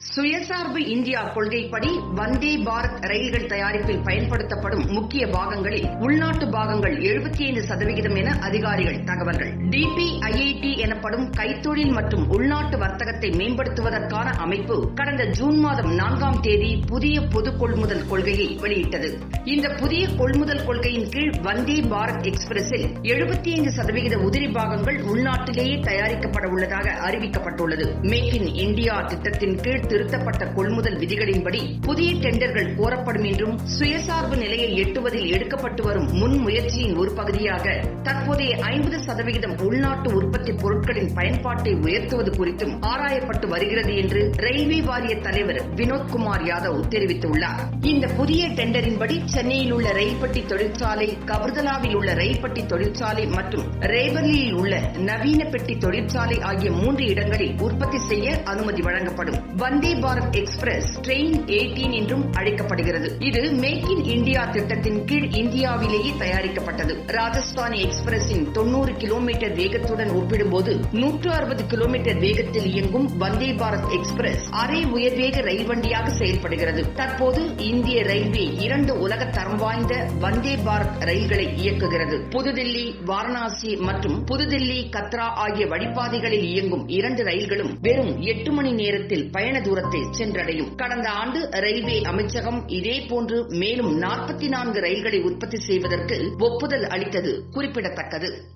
சுயசார்பு இந்தியா கொள்கைப்படி வந்தே பாரத் ரயில்கள் தயாரிப்பில் பயன்படுத்தப்படும் முக்கிய பாகங்களில் உள்நாட்டு பாகங்கள் 75% சதவிகிதம் என அதிகாரிகள் தகவல்கள். டிபிஐஐடி எனப்படும் கைத்தொழில் மற்றும் உள்நாட்டு வர்த்தகத்தை மேம்படுத்துவதற்கான அமைப்பு கடந்த ஜூன் மாதம் நான்காம் தேதி புதிய பொது கொள்முதல் கொள்கையை வெளியிட்டது. இந்த புதிய கொள்முதல் கொள்கையின் கீழ் வந்தே பாரத் எக்ஸ்பிரஸில் 75% சதவிகித உதிரி பாகங்கள் உள்நாட்டிலேயே தயாரிக்கப்பட உள்ளதாக அறிவிக்கப்பட்டுள்ளது. மேக் இன் இந்தியா திட்டத்தின் கீழ் திருத்தப்பட்ட கொள்முதல் விதிகளின்படி புதிய டெண்டர்கள் கோரப்படும் என்றும் சுயசார்பு நிலையை எட்டுவதில் எடுக்கப்பட்டு வரும் முன்முயற்சியின் ஒரு பகுதியாக தற்போதைய ஐம்பது சதவிகிதம் உள்நாட்டு உற்பத்தி பொருள் பொருட்களின் பயன்பாட்டை உயர்த்துவது குறித்தும் ஆராயப்பட்டு வருகிறது என்று ரயில்வே வாரிய தலைவர் வினோத்குமார் யாதவ் தெரிவித்துள்ளார். இந்த புதிய டெண்டரின்படி சென்னையில் உள்ள ரயில்பட்டி தொழிற்சாலை கபர்தலாவில் உள்ள ரயில்பட்டி தொழிற்சாலை மற்றும் ரேபர்லியில் உள்ள நவீன பெட்டி தொழிற்சாலை ஆகிய மூன்று இடங்களில் உற்பத்தி செய்ய அனுமதி வழங்கப்படும். வந்தே பாரத் எக்ஸ்பிரஸ் ட்ரெயின் 18 என்றும் அழைக்கப்படுகிறது. இது மேக் இன் இந்தியா திட்டத்தின் கீழ் இந்தியாவிலேயே தயாரிக்கப்பட்டது. ராஜஸ்தானி எக்ஸ்பிரஸின் தொன்னூறு கிலோமீட்டர் வேகத்துடன் ஒப்பிடும்போது நூற்று அறுபது கிலோமீட்டர் வேகத்தில் இயங்கும் வந்தே பாரத் எக்ஸ்பிரஸ் அரை உயர்வேக ரயில் வண்டியாக செயல்படுகிறது. தற்போது இந்திய ரயில்வே இரண்டு உலக தரம் வாய்ந்த வந்தே பாரத் ரயில்களை இயக்குகிறது. புதுதில்லி வாரணாசி மற்றும் புதுதில்லி கத்ரா ஆகிய வழிபாதைகளில் இயங்கும் இரண்டு ரயில்களும் வெறும் எட்டு மணி நேரத்தில் பயண தூரத்தை சென்றடையும். கடந்த ஆண்டு ரயில்வே அமைச்சகம் இதேபோன்று மேலும் நாற்பத்தி நான்கு ரயில்களை உற்பத்தி செய்வதற்கு ஒப்புதல் அளித்தது குறிப்பிடத்தக்கது.